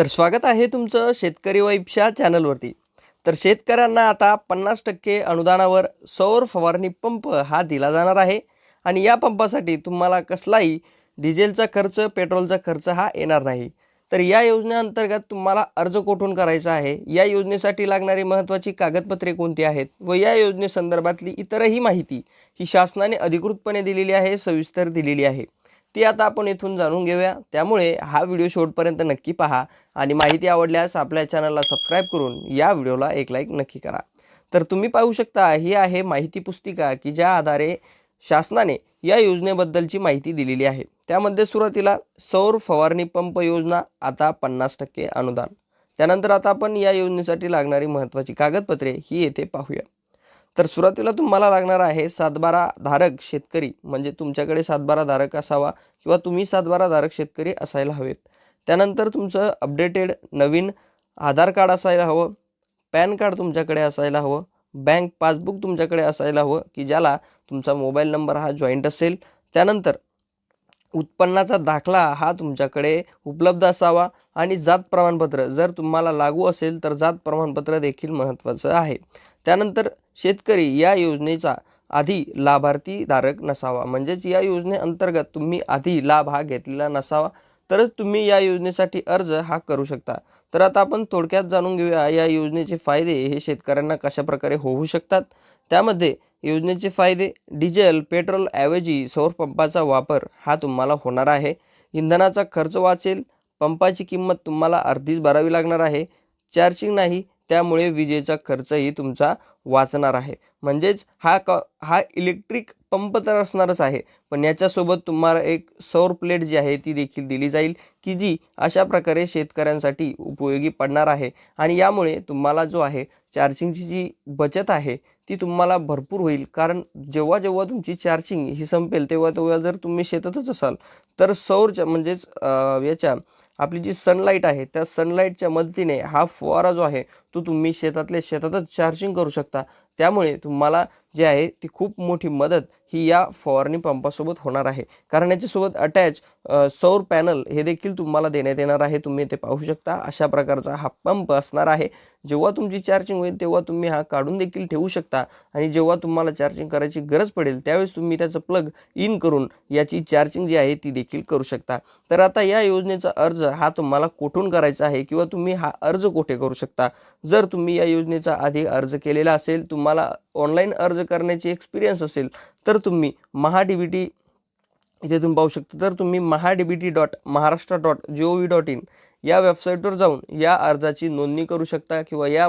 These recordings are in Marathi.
तर स्वागत आहे तुमचं शेतकरी वाईफच्या चॅनलवरती. तर शेतकऱ्यांना आता पन्नास टक्के अनुदानावर सौर फवारणी पंप हा दिला जाणार आहे आणि या पंपासाठी तुम्हाला कसलाही डिझेलचा खर्च पेट्रोलचा खर्च हा येणार नाही. तर या योजनेअंतर्गत तुम्हाला अर्ज कोठून करायचा आहे? या योजनेसाठी लागणारी महत्त्वाची कागदपत्रे कोणती आहेत? व या योजनेसंदर्भातली इतरही माहिती ही शासनाने अधिकृतपणे दिलेली आहे सविस्तर दिलेली आहे. ती आता आपण इथून जाणून घेऊया. त्यामुळे हा व्हिडिओ शेवटपर्यंत नक्की पहा आणि माहिती आवडल्यास आपल्या चॅनलला सबस्क्राईब करून या व्हिडिओला एक लाईक नक्की करा. तर तुम्ही पाहू शकता ही आहे माहिती पुस्तिका की ज्या आधारे शासनाने या योजनेबद्दलची माहिती दिलेली आहे. त्यामध्ये सुरुवातीला सौर फवारणी पंप योजना आता पन्नास टक्के अनुदान. त्यानंतर आता आपण या योजनेसाठी लागणारी महत्त्वाची कागदपत्रे ही येथे पाहूया. तर सुरुवातीला तुम्हाला लागणार आहे सातबारा धारक शेतकरी. म्हणजे तुमच्याकडे सातबारा धारक असावा किंवा तुम्ही सातबारा धारक शेतकरी असायला हवेत. त्यानंतर तुमचं अपडेटेड नवीन आधार कार्ड असायला हवं. पॅन कार्ड तुमच्याकडे असायला हवं. बँक पासबुक तुमच्याकडे असायला हवं की ज्याला तुमचा मोबाईल नंबर हा जॉईंट असेल. त्यानंतर उत्पन्नाचा दाखला हा तुमच्याकडे उपलब्ध असावा आणि जात प्रमाणपत्र जर तुम्हाला लागू असेल तर जात प्रमाणपत्र देखील महत्त्वाचं आहे. त्यानंतर शेतकरी या योजनेचा आधी लाभार्थी धारक नसावा. म्हणजेच या योजनेअंतर्गत तुम्ही आधी लाभ हा घेतलेला नसावा. तरच तुम्ही या योजनेसाठी अर्ज हा करू शकता. तर आता आपण थोडक्यात जाणून घेऊया या योजनेचे फायदे हे शेतकऱ्यांना कशा प्रकारे होऊ शकतात. त्यामध्ये योजनेचे फायदे डिझेल पेट्रोल ऐवजी सौर पंपाचा वापर हा तुम्हाला होणार आहे. इंधनाचा खर्च वाचेल पंपाची किंमत तुम्हाला अर्धीच भरावी लागणार आहे. चार्जिंग नाही त्यामुळे विजेचा खर्चही तुमचा वाचणार आहे. म्हणजेच हा क हा इलेक्ट्रिक पंप तर असणारच आहे. पण याच्यासोबत तुम्हाला एक सौर प्लेट जी आहे ती देखील दिली जाईल की जी अशा प्रकारे शेतकऱ्यांसाठी उपयोगी पडणार आहे. आणि यामुळे तुम्हाला जो आहे चार्जिंगची जी बचत आहे ती तुम्हाला भरपूर होईल. कारण जेव्हा जेव्हा तुमची चार्जिंग ही संपेल तेव्हा तेव्हा जर तुम्ही शेतातच असाल तर सौरच्या म्हणजेच याच्या आपली जी सनलाईट आहे त्या सनलाईटच्या मदतीने हा फुवारा जो आहे तो तुम्ही शेतातल्या शेतातच चार्जिंग करू शकता. त्यामुळे तुम्हाला जे आहे ती खूप मोठी मदत ही या फवारणी पंपासोबत होणार आहे. कारण याच्यासोबत अटॅच सौर पॅनल हे देखील तुम्हाला देण्यात येणार आहे. तुम्ही ते पाहू शकता अशा प्रकारचा हा पंप असणार आहे. जेव्हा तुमची चार्जिंग होईल तेव्हा तुम्ही हा काढून देखील ठेवू शकता. आणि जेव्हा तुम्हाला चार्जिंग करायची गरज पडेल त्यावेळेस तुम्ही त्याचं प्लग इन करून याची चार्जिंग जी आहे ती देखील करू शकता. तर आता या योजनेचा अर्ज हा तुम्हाला कुठून करायचा आहे किंवा तुम्ही हा अर्ज कुठे करू शकता? जर तुम्ही या योजनेचा आधी अर्ज केलेला असेल तुम्हाला ऑनलाईन अर्ज करण्याची एक्सपिरियन्स असेल तर तुम्ही महा डी बी टी इथे तुम्ही पाहू शकता. तर तुम्ही Maha D B T dot Maharashtra dot G O V dot in या वेबसाईटवर जाऊन या अर्जाची नोंदणी करू शकता किंवा या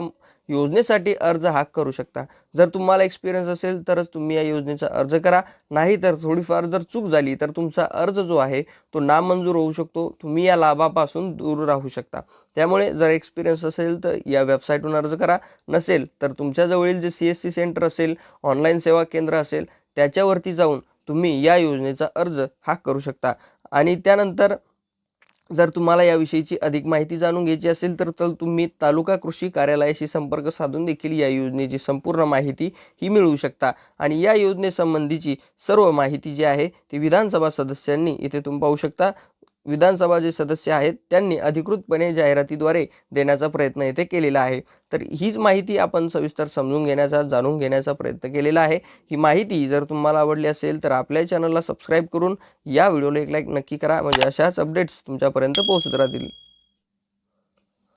योजनेसाठी अर्ज हा करू शकता. जर तुम्हाला एक्सपिरियन्स असेल तरच तुम्ही या योजनेचा अर्ज करा. नाही तर थोडीफार जर चूक झाली तर तुमचा अर्ज जो आहे तो नामंजूर होऊ शकतो. तुम्ही या लाभापासून दूर राहू शकता. त्यामुळे जर एक्सपिरियन्स असेल तर या वेबसाईटवरून अर्ज करा. नसेल तर तुमच्याजवळील जे सी एस सी सेंटर असेल ऑनलाईन सेवा केंद्र असेल त्याच्यावरती जाऊन तुम्ही या योजनेचा अर्ज हा करू शकता. आणि त्यानंतर जर तुम्हाला याविषयीची अधिक माहिती जाणून घ्यायची असेल तर तर तुम्ही तालुका कृषी कार्यालयाशी संपर्क साधून देखील या योजनेची संपूर्ण माहिती ही मिळवू शकता. आणि या योजनेसंबंधीची सर्व माहिती जी आहे ती विधानसभा सदस्यांनी इथे तुम्ही पाहू शकता. विधानसभा जे सदस्य आहेत त्यांनी अधिकृतपणे जाहिरातीद्वारे देण्याचा प्रयत्न येथे केलेला आहे. तर हीच माहिती आपण सविस्तर समजून घेण्याचा जाणून घेण्याचा प्रयत्न केलेला आहे. ही माहिती जर तुम्हाला आवडली असेल तर आपल्या चॅनलला सबस्क्राईब करून या व्हिडिओला एक लाईक नक्की करा. म्हणजे अशाच अपडेट्स तुमच्यापर्यंत पोहोचत राहतील.